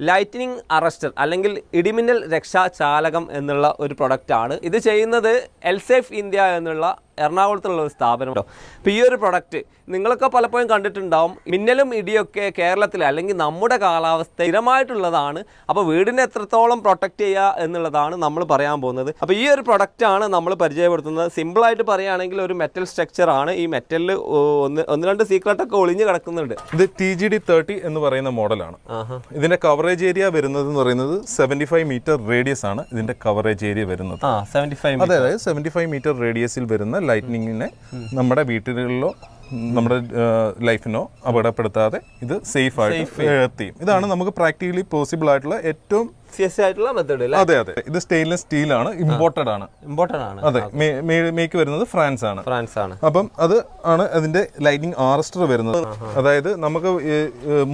Lightening arrester അല്ലെങ്കിൽ ഇടിമിന്നൽ രക്ഷാ ചാലകം എന്നുള്ള ഒരു പ്രൊഡക്റ്റാണ് ഇത് ചെയ്യുന്നത് എൽസേഫ് ഇന്ത്യ എന്നുള്ള എറണാകുളത്തുള്ള ഒരു സ്ഥാപനം കേട്ടോ അപ്പോൾ ഈ ഒരു പ്രൊഡക്റ്റ് നിങ്ങളൊക്കെ പലപ്പോഴും കണ്ടിട്ടുണ്ടാവും മിന്നലും ഇടിയൊക്കെ കേരളത്തിൽ അല്ലെങ്കിൽ നമ്മുടെ കാലാവസ്ഥ സ്ഥിരമായിട്ടുള്ളതാണ് അപ്പോൾ വീടിനെ എത്രത്തോളം പ്രൊട്ടക്റ്റ് ചെയ്യുക എന്നുള്ളതാണ് നമ്മൾ പറയാൻ പോകുന്നത്. അപ്പോൾ ഈ ഒരു പ്രൊഡക്റ്റാണ് നമ്മൾ പരിചയപ്പെടുത്തുന്നത്. സിമ്പിളായിട്ട് പറയുകയാണെങ്കിൽ ഒരു മെറ്റൽ സ്ട്രക്ചർ ആണ്. ഈ മെറ്റലിൽ ഒന്ന് ഒന്ന് രണ്ട് സീക്രട്ടൊക്കെ ഒളിഞ്ഞ് കിടക്കുന്നുണ്ട്. ഇത് ടി ജി ഡി തേർട്ടി എന്ന് പറയുന്ന മോഡലാണ്. ഇതിന്റെ ഇതിന്റെ കവറേജ് ഏരിയ വരുന്നത് എന്ന് പറയുന്നത് സെവന്റി ഫൈവ് മീറ്റർ റേഡിയസ് ആണ് ഇതിന്റെ കവറേജ് ഏരിയ വരുന്നത്. അതെ അതായത് സെവന്റി ഫൈവ് മീറ്റർ റേഡിയസിൽ വരുന്ന ലൈറ്റ്നിങ്ങിനെ നമ്മുടെ വീട്ടിലുള്ള നമ്മുടെ ലൈഫിനോ അപകടപ്പെടുത്താതെ ഇത് സേഫ് ആയിട്ട് എത്തിയും. ഇതാണ് നമുക്ക് പ്രാക്ടിക്കലി പോസിബിൾ ആയിട്ടുള്ള ഏറ്റവും ആയിട്ടുള്ള മെത്തേഡ് അതെ അതെ. ഇത് സ്റ്റെയിൻലെസ് സ്റ്റീൽ ആണ് ഇമ്പോർട്ടഡ് ആണ്. ഇമ്പോർട്ടഡ് ആണ്. അതെ മേക്ക് വരുന്നത് ഫ്രാൻസ് ആണ്. ഫ്രാൻസ് ആണ്. അപ്പം അത് ആണ് അതിന്റെ ലൈറ്റിംഗ് ആർസ്റ്റർ വരുന്നത്. അതായത് നമുക്ക്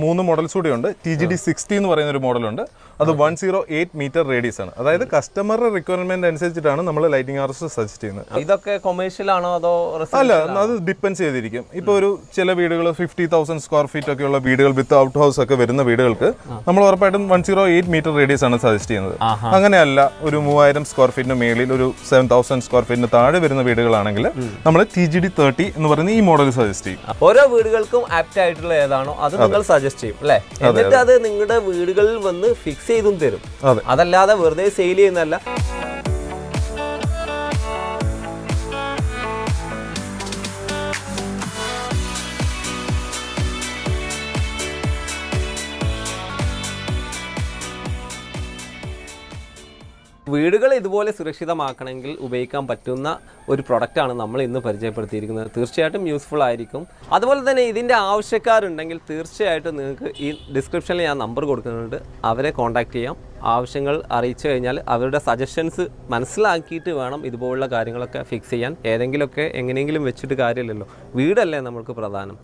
മൂന്ന് മോഡൽസ് കൂടി ഉണ്ട്. ടി ജി ഡി സിക്സ്റ്റി എന്ന് പറയുന്ന ഒരു മോഡൽ ഉണ്ട്. അത് one zero eight metre radius ആണ്. അതായത് കസ്റ്റമറുടെ റിക്വയർമെന്റ് അനുസരിച്ചിട്ടാണ് നമ്മൾ ലൈറ്റിംഗ് ആർസ്റ്റർ സജസ്റ്റ് ചെയ്യുന്നത്. ഇതൊക്കെ കൊമേഴ്ഷ്യൽ ആണോ അതോ അല്ല അത് ഡിപ്പെൻഡ് ചെയ്തിരിക്കും. ഇപ്പൊ ഒരു ചില വീടുകൾ ഫിഫ്റ്റി തൗസൻഡ് സ്ക്വയർ ഫീറ്റ് ഒക്കെ ഉള്ള വീടുകൾ വിത്ത് ഔട്ട് ഹൗസ് ഒക്കെ വരുന്ന വീടുകൾക്ക് നമ്മൾ ഉറപ്പായിട്ടും one zero eight metre radius ആണ് സജസ്റ്റ് ചെയ്യുന്നത്. അങ്ങനെയല്ല ഒരു മൂവായിരം സ്ക്വയർ ഫീറ്റിന് മേളിൽ ഒരു സെവൻ തൗസൻഡ് സ്ക്വയർ ഫീറ്റിന് താഴെ വരുന്ന വീടുകളാണെങ്കിൽ നമ്മൾ ടി ജി ഡി തേർട്ടി എന്ന് പറയുന്ന ഈ മോഡൽ സജസ്റ്റ് ചെയ്യും. ഓരോ വീടുകൾക്കും ആപ്റ്റ് ആയിട്ടുള്ള ഏതാണോ അത് നിങ്ങൾ സജസ്റ്റ് ചെയ്യും അല്ലേ? എന്നിട്ട് അത്. നിങ്ങളുടെ വീടുകളിൽ വന്ന് ഫിക്സ് ചെയ്തും തരും. അതല്ലാതെ വെറുതെ സെയിൽ ചെയ്യുന്നതല്ല. വീടുകൾ ഇതുപോലെ സുരക്ഷിതമാക്കണമെങ്കിൽ ഉപയോഗിക്കാൻ പറ്റുന്ന ഒരു പ്രൊഡക്റ്റാണ് നമ്മൾ ഇന്ന് പരിചയപ്പെടുത്തിയിരിക്കുന്നത്. തീർച്ചയായിട്ടും യൂസ്ഫുൾ ആയിരിക്കും. അതുപോലെ തന്നെ ഇതിന്റെ ആവശ്യക്കാരുണ്ടെങ്കിൽ തീർച്ചയായിട്ടും നിങ്ങൾക്ക് ഈ ഡിസ്ക്രിപ്ഷനിൽ ഞാൻ നമ്പർ കൊടുക്കുന്നുണ്ട്. അവരെ കോൺടാക്റ്റ് ചെയ്യാം. ആവശ്യങ്ങൾ അറിയിച്ചു കഴിഞ്ഞാൽ അവരുടെ സജഷൻസ് മനസ്സിലാക്കിയിട്ട് വേണം ഇതുപോലുള്ള കാര്യങ്ങളൊക്കെ ഫിക്സ് ചെയ്യാൻ. ഏതെങ്കിലുമൊക്കെ എങ്ങനെയെങ്കിലും വെച്ചിട്ട് കാര്യമില്ലല്ലോ. വീടല്ലേ നമ്മൾക്ക് പ്രധാനം.